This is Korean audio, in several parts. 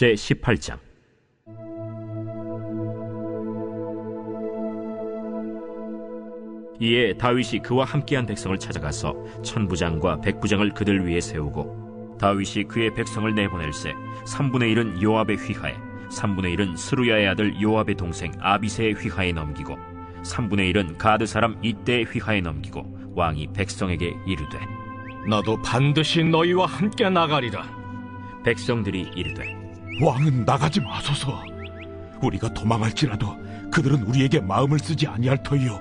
제 18장 이에 다윗이 그와 함께한 백성을 찾아가서 천부장과 백부장을 그들 위에 세우고 다윗이 그의 백성을 내보낼세 3분의 1은 요압의 휘하에 3분의 1은 스루야의 아들 요압의 동생 아비세의 휘하에 넘기고 3분의 1은 가드 사람 이때의 휘하에 넘기고 왕이 백성에게 이르되 나도 반드시 너희와 함께 나가리라. 백성들이 이르되 왕은 나가지 마소서. 우리가 도망할지라도 그들은 우리에게 마음을 쓰지 아니할 터이요.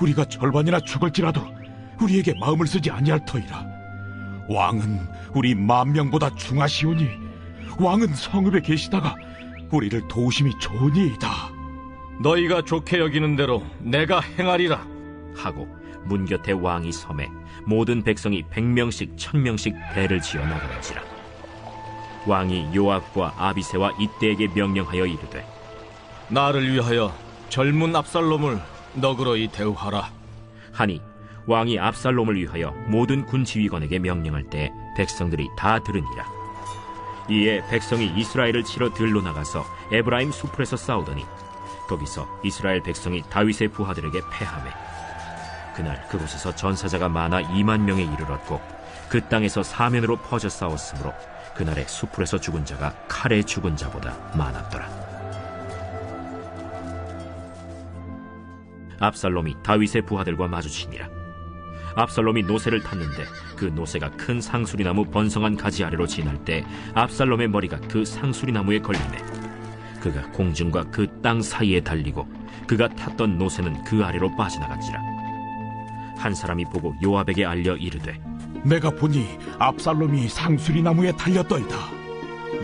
우리가 절반이나 죽을지라도 우리에게 마음을 쓰지 아니할 터이라. 왕은 우리 만 명보다 중하시오니 왕은 성읍에 계시다가 우리를 도우심이 좋으니이다. 너희가 좋게 여기는 대로 내가 행하리라. 하고 문 곁에 왕이 섬에 모든 백성이 백명씩 천명씩 배를 지어 나가는지라 왕이 요압과 아비세와 이때에게 명령하여 이르되 나를 위하여 젊은 압살롬을 너그러이 대우하라. 하니 왕이 압살롬을 위하여 모든 군 지휘관에게 명령할 때 백성들이 다 들으니라 이에 백성이 이스라엘을 치러 들로 나가서 에브라임 수풀에서 싸우더니 거기서 이스라엘 백성이 다윗의 부하들에게 패하매 그날 그곳에서 전사자가 많아 2만 명에 이르렀고 그 땅에서 사면으로 퍼져 싸웠으므로 그날의 수풀에서 죽은 자가 칼에 죽은 자보다 많았더라. 압살롬이 다윗의 부하들과 마주치니라. 압살롬이 노새를 탔는데 그 노새가 큰 상수리나무 번성한 가지 아래로 지날 때 압살롬의 머리가 그 상수리나무에 걸리네. 그가 공중과 그 땅 사이에 달리고 그가 탔던 노새는 그 아래로 빠져나간지라. 한 사람이 보고 요압에게 알려 이르되 내가 보니 압살롬이 상수리 나무에 달렸더이다.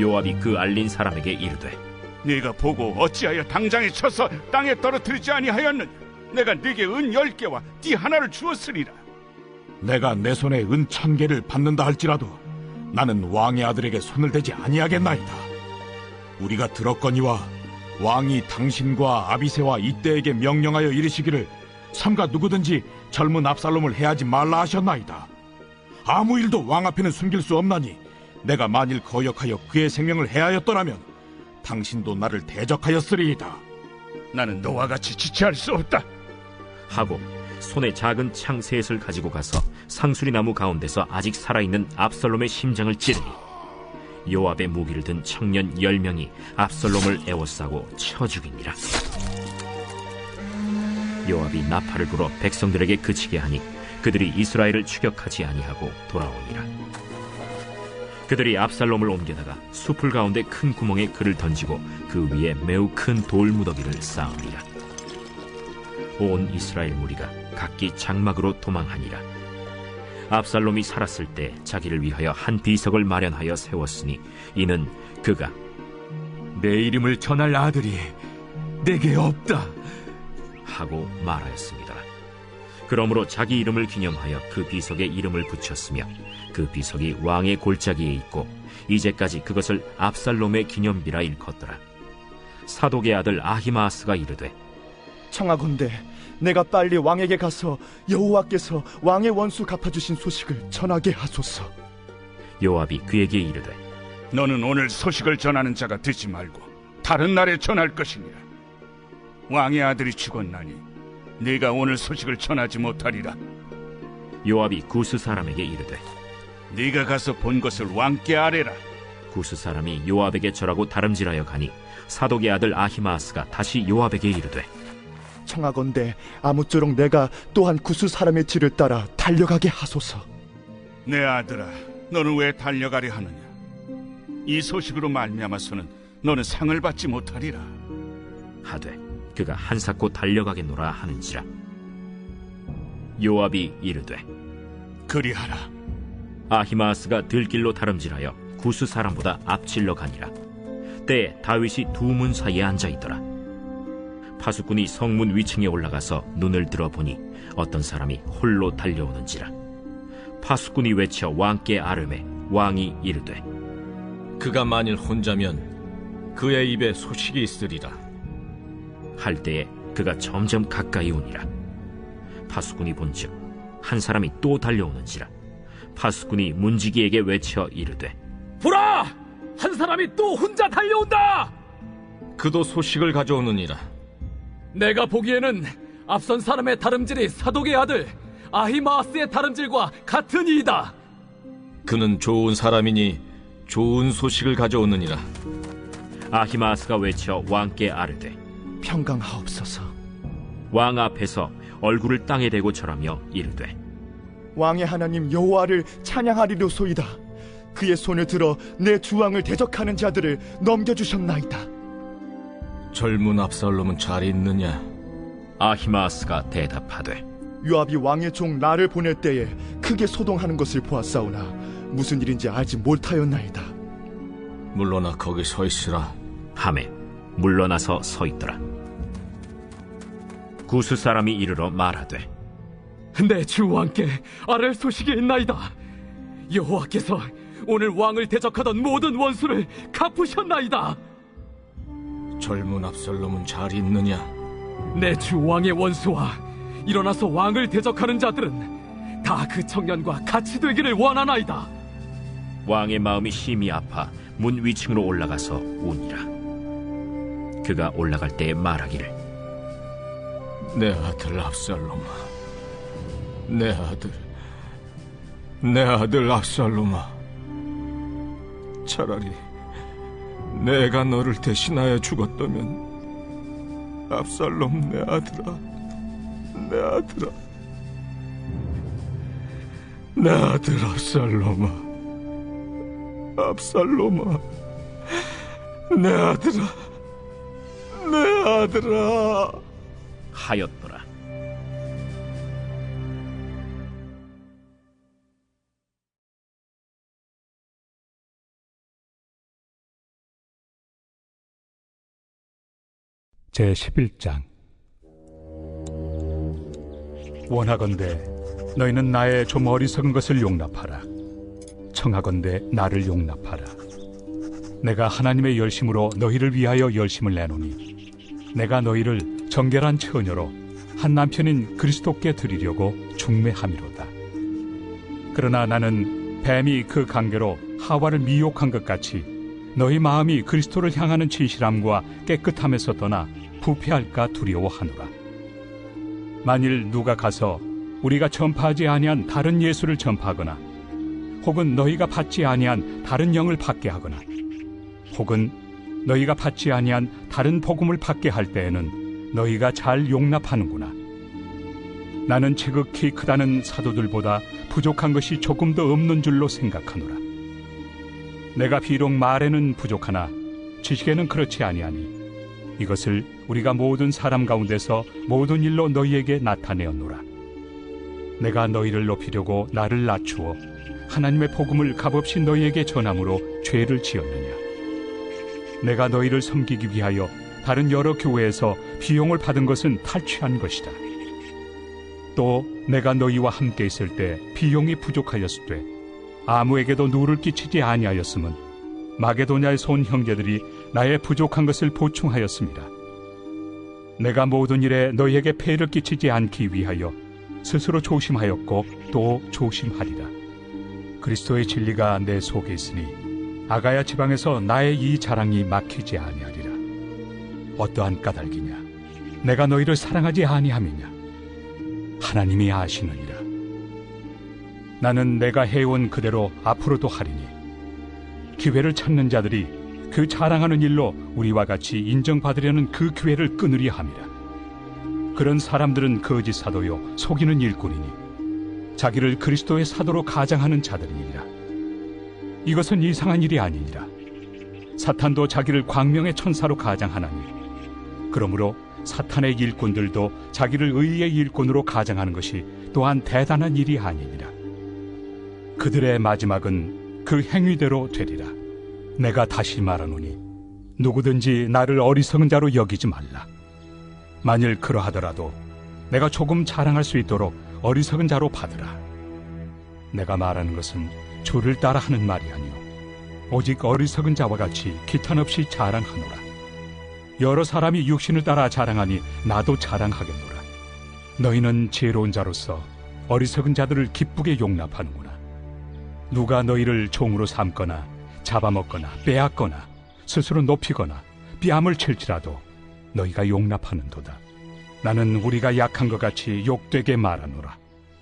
요압이 그 알린 사람에게 이르되 네가 보고 어찌하여 당장에 쳐서 땅에 떨어뜨리지 아니하였느냐? 내가 네게 은 열 개와 띠 하나를 주었으리라. 내가 내 손에 은 천 개를 받는다 할지라도 나는 왕의 아들에게 손을 대지 아니하겠나이다. 우리가 들었거니와 왕이 당신과 아비세와 이때에게 명령하여 이르시기를 삼가 누구든지 젊은 압살롬을 해하지 말라 하셨나이다. 아무 일도 왕 앞에는 숨길 수 없나니 내가 만일 거역하여 그의 생명을 해하였더라면 당신도 나를 대적하였으리이다. 나는 너와 같이 지체할 수 없다. 하고 손에 작은 창 셋을 가지고 가서 상수리 나무 가운데서 아직 살아있는 압살롬의 심장을 찌르니 요압의 무기를 든 청년 열 명이 압살롬을 에워싸고 쳐 죽이니라 요압이 나팔을 불어 백성들에게 그치게 하니 그들이 이스라엘을 추격하지 아니하고 돌아오니라 그들이 압살롬을 옮겨다가 숲을 가운데 큰 구멍에 그를 던지고 그 위에 매우 큰 돌무더기를 쌓으니라 온 이스라엘 무리가 각기 장막으로 도망하니라. 압살롬이 살았을 때 자기를 위하여 한 비석을 마련하여 세웠으니 이는 그가 내 이름을 전할 아들이 내게 없다. 하고 말하였습니다. 그러므로 자기 이름을 기념하여 그 비석에 이름을 붙였으며 그 비석이 왕의 골짜기에 있고 이제까지 그것을 압살롬의 기념비라 일컫더라. 사독의 아들 아히마아스가 이르되 청하건대 내가 빨리 왕에게 가서 여호와께서 왕의 원수 갚아주신 소식을 전하게 하소서. 요압이 그에게 이르되 너는 오늘 소식을 전하는 자가 되지 말고 다른 날에 전할 것이니라. 왕의 아들이 죽었나니 네가 오늘 소식을 전하지 못하리라. 요압이 구스 사람에게 이르되 네가 가서 본 것을 왕께 아뢰라. 구스 사람이 요압에게 절하고 다름질하여 가니 사독의 아들 아히마아스가 다시 요압에게 이르되 청하건대 아무쪼록 내가 또한 구수 사람의 뒤를 따라 달려가게 하소서. 내 아들아, 너는 왜 달려가려 하느냐? 이 소식으로 말미암아서는 너는 상을 받지 못하리라. 하되 그가 한사코 달려가겠노라 하는지라 요압이 이르되 그리하라. 아히마아스가 들길로 다름질하여 구스 사람보다 앞질러 가니라 때에 다윗이 두 문 사이에 앉아 있더라 파수꾼이 성문 위층에 올라가서 눈을 들어보니 어떤 사람이 홀로 달려오는지라 파수꾼이 외쳐 왕께 아름해 왕이 이르되 그가 만일 혼자면 그의 입에 소식이 있으리라. 할 때에 그가 점점 가까이 오니라 파수꾼이 본즉 한 사람이 또 달려오는지라 파수꾼이 문지기에게 외쳐 이르되 보라! 한 사람이 또 혼자 달려온다! 그도 소식을 가져오느니라. 내가 보기에는 앞선 사람의 다름질이 사독의 아들 아히마아스의 다름질과 같은 이이다. 그는 좋은 사람이니 좋은 소식을 가져오느니라. 아히마아스가 외쳐 왕께 아르되 평강하옵소서. 왕 앞에서 얼굴을 땅에 대고 절하며 이르되 왕의 하나님 여호와를 찬양하리로소이다. 그의 손을 들어 내 주왕을 대적하는 자들을 넘겨주셨나이다. 젊은 압살롬은 잘 있느냐? 아히마아스가 대답하되 요압이 왕의 종 나를 보낼 때에 크게 소동하는 것을 보았사오나 무슨 일인지 알지 못하였나이다. 물러나 거기 서 있으라. 함에 물러나서 서 있더라 구스 사람이 이르러 말하되 내주 왕께 아랠 소식이 있나이다. 여호와께서 오늘 왕을 대적하던 모든 원수를 갚으셨나이다. 젊은 압살롬은 잘 있느냐? 내 주 왕의 원수와 일어나서 왕을 대적하는 자들은 다 그 청년과 같이 되기를 원하나이다. 왕의 마음이 심히 아파 문 위층으로 올라가서 우니라 그가 올라갈 때에 말하기를 내 아들 압살롬아, 내 아들, 내 아들 압살롬아. 차라리 내가 너를 대신하여 죽었다면, 압살롬 내 아들아, 내 아들아, 내 아들 압살롬아, 압살롬아, 내 아들아, 내 아들아. 하였더라. 제 11장. 원하건대 너희는 나의 좀 어리석은 것을 용납하라. 청하건대 나를 용납하라. 내가 하나님의 열심으로 너희를 위하여 열심을 내노니 내가 너희를 정결한 처녀로 한 남편인 그리스도께 드리려고 중매함이로다 그러나 나는 뱀이 그 관계로 하와를 미혹한 것 같이 너희 마음이 그리스도를 향하는 진실함과 깨끗함에서 떠나 부패할까 두려워하노라. 만일 누가 가서 우리가 전파하지 아니한 다른 예수를 전파하거나 혹은 너희가 받지 아니한 다른 영을 받게 하거나 혹은 너희가 받지 아니한 다른 복음을 받게 할 때에는 너희가 잘 용납하는구나. 나는 지극히 크다는 사도들보다 부족한 것이 조금 더 없는 줄로 생각하노라. 내가 비록 말에는 부족하나 지식에는 그렇지 아니하니 이것을 우리가 모든 사람 가운데서 모든 일로 너희에게 나타내었노라. 내가 너희를 높이려고 나를 낮추어 하나님의 복음을 값없이 너희에게 전함으로 죄를 지었느냐? 내가 너희를 섬기기 위하여 다른 여러 교회에서 비용을 받은 것은 탈취한 것이다. 또 내가 너희와 함께 있을 때 비용이 부족하였을 때 아무에게도 누를 끼치지 아니하였음은 마게도냐에서 온 형제들이 나의 부족한 것을 보충하였습니다. 내가 모든 일에 너희에게 폐를 끼치지 않기 위하여 스스로 조심하였고 또 조심하리라. 그리스도의 진리가 내 속에 있으니 아가야 지방에서 나의 이 자랑이 막히지 아니하리라. 어떠한 까닭이냐? 내가 너희를 사랑하지 아니함이냐? 하나님이 아시느니라. 나는 내가 해온 그대로 앞으로도 하리니 기회를 찾는 자들이 그 자랑하는 일로 우리와 같이 인정받으려는 그 기회를 끊으려 함이라. 그런 사람들은 거짓 사도요 속이는 일꾼이니 자기를 그리스도의 사도로 가장하는 자들이니라. 이것은 이상한 일이 아니니라. 사탄도 자기를 광명의 천사로 가장하나니 그러므로 사탄의 일꾼들도 자기를 의의 일꾼으로 가장하는 것이 또한 대단한 일이 아니니라. 그들의 마지막은 그 행위대로 되리라. 내가 다시 말하노니 누구든지 나를 어리석은 자로 여기지 말라. 만일 그러하더라도 내가 조금 자랑할 수 있도록 어리석은 자로 받으라. 내가 말하는 것은 주를 따라 하는 말이 아니요 오직 어리석은 자와 같이 기탄 없이 자랑하노라. 여러 사람이 육신을 따라 자랑하니 나도 자랑하겠노라. 너희는 지혜로운 자로서 어리석은 자들을 기쁘게 용납하는구나. 누가 너희를 종으로 삼거나 잡아먹거나 빼앗거나 스스로 높이거나 뺨을 칠지라도 너희가 용납하는도다. 나는 우리가 약한 것 같이 욕되게 말하노라.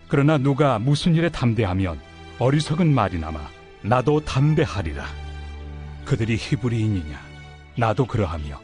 그러나 누가 무슨 일에 담대하면 어리석은 말이나마 나도 담대하리라. 그들이 히브리인이냐? 나도 그러하며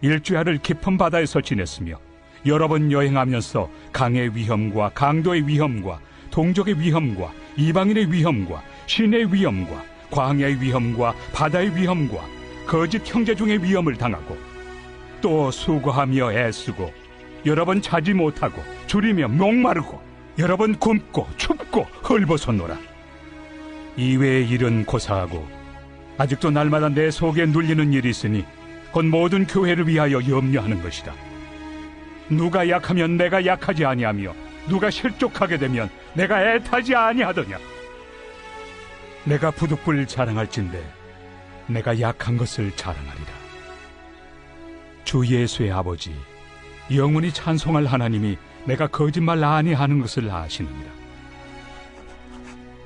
일주야를 깊은 바다에서 지냈으며 여러 번 여행하면서 강의 위험과 강도의 위험과 동족의 위험과 이방인의 위험과 신의 위험과 광야의 위험과 바다의 위험과 거짓 형제 중의 위험을 당하고 또 수고하며 애쓰고 여러 번 자지 못하고 줄이며 목마르고 여러 번 굶고 춥고 헐벗었노라. 이외의 일은 고사하고 아직도 날마다 내 속에 눌리는 일이 있으니 곧 모든 교회를 위하여 염려하는 것이다. 누가 약하면 내가 약하지 아니하며 누가 실족하게 되면 내가 애타지 아니하더냐? 내가 부득불 자랑할진대 내가 약한 것을 자랑하리라. 주 예수의 아버지 영원히 찬송할 하나님이 내가 거짓말 아니하는 것을 아시느니라.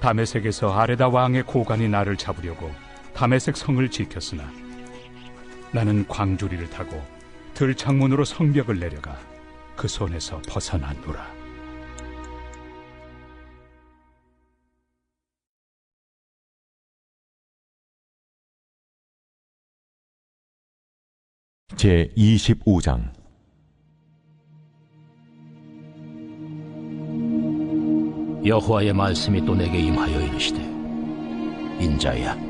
다메섹에서 아레다 왕의 고관이 나를 잡으려고 다메섹 성을 지켰으나 나는 광주리를 타고 들창문으로 성벽을 내려가 그 손에서 벗어났노라. 제 25장 여호와의 말씀이 또 내게 임하여 이르시되 인자야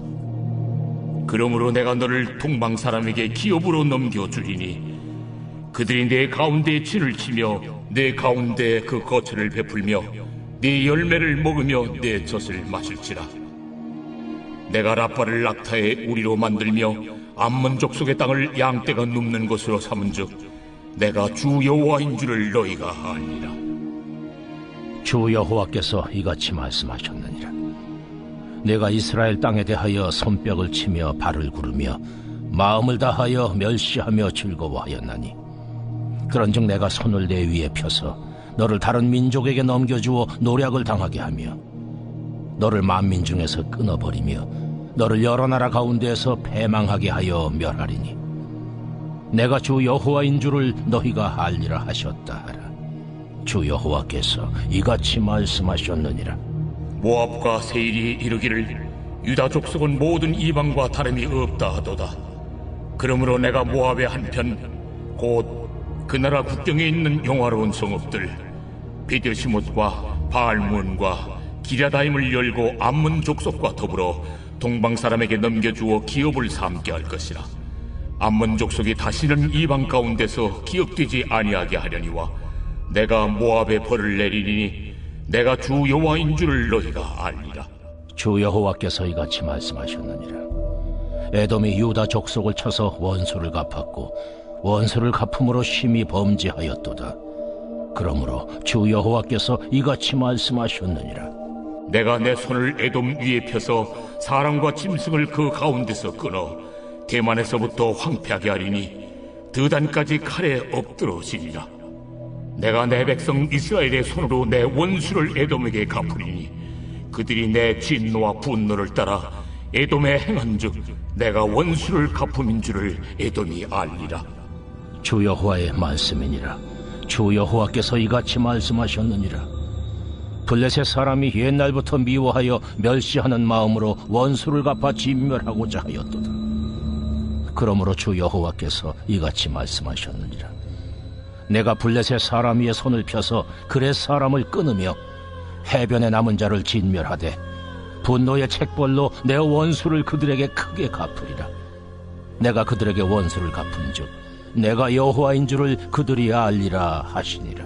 그러므로 내가 너를 동방 사람에게 기업으로 넘겨주리니 그들이 내 가운데 진을 치며 내 가운데 그 거처를 베풀며 네 열매를 먹으며 내 젖을 마실지라. 내가 라파를 낙타의 우리로 만들며 암몬 족 속의 땅을 양떼가 눕는 곳으로 삼은즉 내가 주 여호와인 줄을 너희가 아니라. 주 여호와께서 이같이 말씀하셨느니라 내가 이스라엘 땅에 대하여 손뼉을 치며 발을 구르며 마음을 다하여 멸시하며 즐거워하였나니. 그런즉 내가 손을 내 위에 펴서 너를 다른 민족에게 넘겨주어 노략을 당하게 하며 너를 만민 중에서 끊어버리며 너를 여러 나라 가운데에서 패망하게 하여 멸하리니. 내가 주 여호와인 줄을 너희가 알리라 하셨다 하라. 주 여호와께서 이같이 말씀하셨느니라 모압과 세일이 이르기를 유다 족속은 모든 이방과 다름이 없다 하도다. 그러므로 내가 모압의 한편 곧 그 나라 국경에 있는 영화로운 성읍들 베드시못과 바알문과 기랴다임을 열고 암문 족속과 더불어 동방 사람에게 넘겨주어 기업을 삼게 할 것이라. 암문 족속이 다시는 이방 가운데서 기억되지 아니하게 하려니와 내가 모압에 벌을 내리니 내가 주 여호와인 줄을 너희가 알리라. 주 여호와께서 이같이 말씀하셨느니라 에돔이 유다 족속을 쳐서 원수를 갚았고 원수를 갚음으로 심히 범죄하였도다 그러므로 주 여호와께서 이같이 말씀하셨느니라 내가 내 손을 에돔 위에 펴서 사람과 짐승을 그 가운데서 끊어 대만에서부터 황폐하게 하리니 드단까지 칼에 엎드러지리라. 내가 내 백성 이스라엘의 손으로 내 원수를 에돔에게 갚으리니 그들이 내 진노와 분노를 따라 에돔에 행한즉 내가 원수를 갚음인 줄을 에돔이 알리라. 주 여호와의 말씀이니라 주 여호와께서 이같이 말씀하셨느니라 블레셋 사람이 옛날부터 미워하여 멸시하는 마음으로 원수를 갚아 진멸하고자 하였도다 그러므로 주 여호와께서 이같이 말씀하셨느니라. 내가 블레셋 사람 위에 손을 펴서 그렛 사람을 끊으며 해변에 남은 자를 진멸하되 분노의 책벌로 내 원수를 그들에게 크게 갚으리라. 내가 그들에게 원수를 갚은즉 내가 여호와인 줄을 그들이 알리라 하시니라.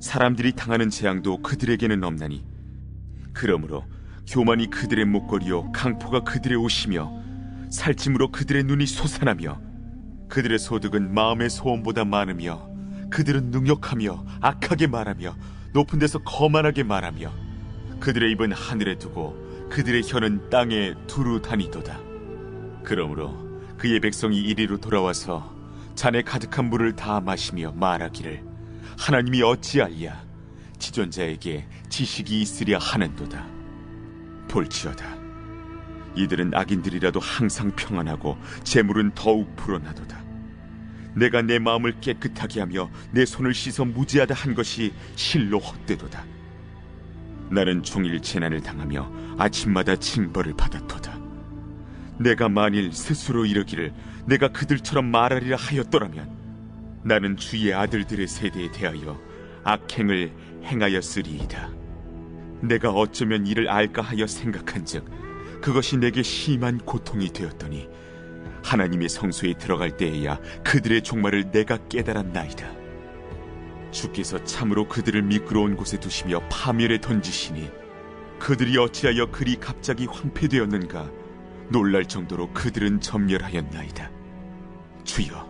사람들이 당하는 재앙도 그들에게는 없나니. 그러므로 교만이 그들의 목걸이요 강포가 그들의 옷이며 살찜으로 그들의 눈이 솟아나며 그들의 소득은 마음의 소원보다 많으며 그들은 능욕하며 악하게 말하며 높은 데서 거만하게 말하며 그들의 입은 하늘에 두고 그들의 혀는 땅에 두루 다니도다. 그러므로 그의 백성이 이리로 돌아와서 잔에 가득한 물을 다 마시며 말하기를 하나님이 어찌하리야 지존자에게 지식이 있으랴 하는도다. 볼지어다. 이들은 악인들이라도 항상 평안하고 재물은 더욱 불어나도다. 내가 내 마음을 깨끗하게 하며 내 손을 씻어 무지하다 한 것이 실로 헛되도다. 나는 종일 재난을 당하며 아침마다 징벌을 받았도다. 내가 만일 스스로 이르기를 내가 그들처럼 말하리라 하였더라면 나는 주의 아들들의 세대에 대하여 악행을 행하였으리이다. 내가 어쩌면 이를 알까 하여 생각한즉 그것이 내게 심한 고통이 되었더니 하나님의 성소에 들어갈 때에야 그들의 종말을 내가 깨달았나이다. 주께서 참으로 그들을 미끄러운 곳에 두시며 파멸에 던지시니 그들이 어찌하여 그리 갑자기 황폐되었는가 놀랄 정도로 그들은 점멸하였나이다. 주여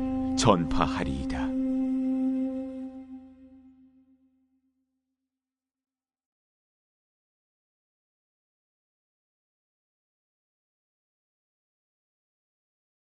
전파하리이다.